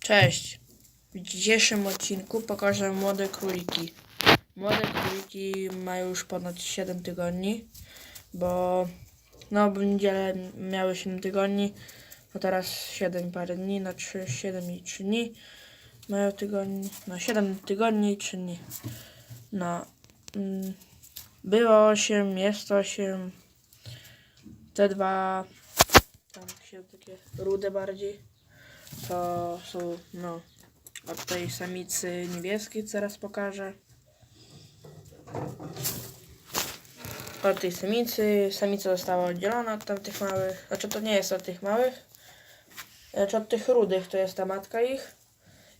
Cześć. W dzisiejszym odcinku pokażę młode króliki. Młode króliki mają już ponad 7 tygodni, bo no w niedzielę miały 7 tygodni, no teraz 7 parę dni, na 3, 7 i 3 dni mają tygodni, no 7 tygodni i 3 dni. No, mm, było 8, jest 8, te dwa, tam się takie rude bardziej to są, no, od tej samicy niebieskiej, teraz pokażę. Od tej samicy, samica została oddzielona od tamtych małych, znaczy to nie jest od tych małych, lecz od tych rudych, to jest ta matka ich.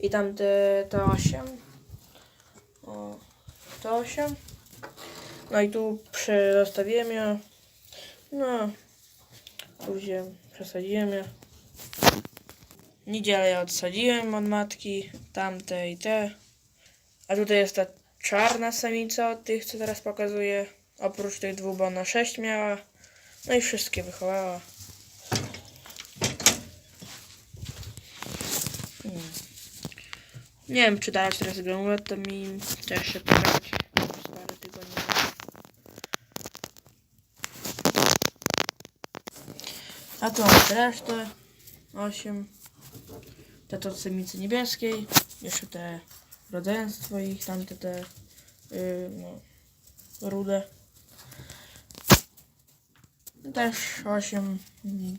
I tamte, te osiem. O, to osiem. No i tu zostawiłem ją. No, później przesadziłem ją. Niedzielę ja odsadziłem od matki, tamte i te. A tutaj jest ta czarna samica od tych, co teraz pokazuję. Oprócz tych dwóch, bo ona sześć miała. No i wszystkie wychowała. Hmm. Nie wiem, czy dawać teraz granulat, to mi też się pobrać. Parę. A tu mam resztę. 8. Tato samicy niebieskiej, jeszcze te rodzeństwo ich, tamte te yy, no, rude. Też 8,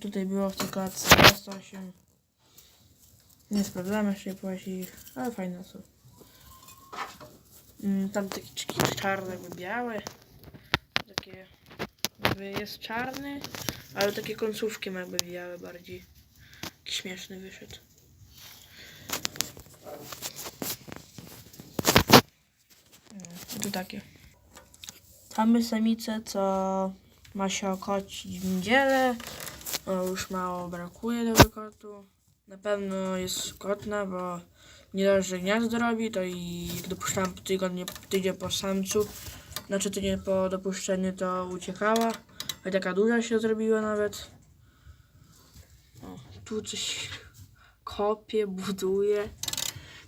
tutaj było w tej klatce Nie sprawdzamy jeszcze płasi, ale fajne są. Mm, tam takie czarne, jakby białe. Takie, jakby jest czarny, ale takie końcówki ma jakby białe bardziej. Śmieszny wyszedł. No, tu takie. Mamy samicę, co ma się okocić w niedzielę. O, już mało brakuje do wykotu. Na pewno jest kotna, bo nie dość, że gniazdo robi, to i jak dopuszczałam po tygodniu, tydzień po samcu, znaczy tydzień po dopuszczeniu, to uciekała. A taka duża się zrobiła nawet. Tu coś kopie, buduje.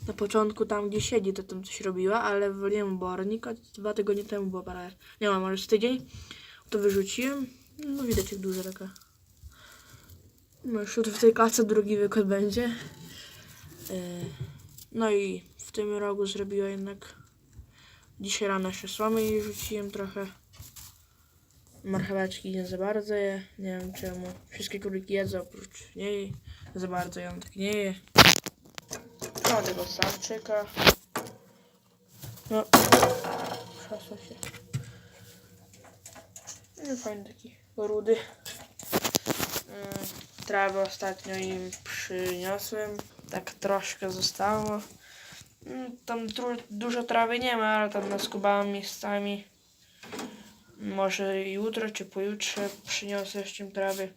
Na początku tam, gdzie siedzi, to tam coś robiła, ale wywaliłem bornik, a dwa tygodnie temu było parę, nie mam, może tydzień, to wyrzuciłem. No widać jak duża taka. No już w tej kace drugi wykład będzie. Yy, No i w tym rogu zrobiła jednak dzisiaj rano jeszcze słomy i rzuciłem trochę. Marcheweczki nie za bardzo je, nie wiem czemu. Wszystkie króliki jedzą oprócz niej. Za bardzo ją tak nie je. No tego samczyka. No. Przesła się. No fajny taki rudy. Mm, Trawę ostatnio im przyniosłem. Tak troszkę zostało. Mm, Tam dużo trawy nie ma, ale tam naskubałem miejscami. Może jutro czy pojutrze przyniosę jeszcze trawy.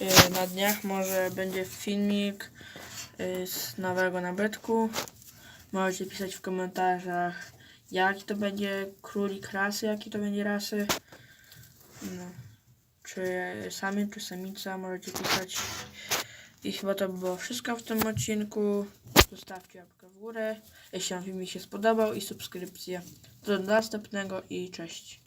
Y, Na dniach może będzie filmik y, z nowego nabytku. Możecie pisać w komentarzach, jaki to będzie królik rasy, jaki to będzie rasy. No. Czy sami, czy samica, możecie pisać. I chyba to by było wszystko w tym odcinku. Zostawcie łapkę w górę, jeśli wam film się spodobał i subskrypcję. Do następnego i cześć.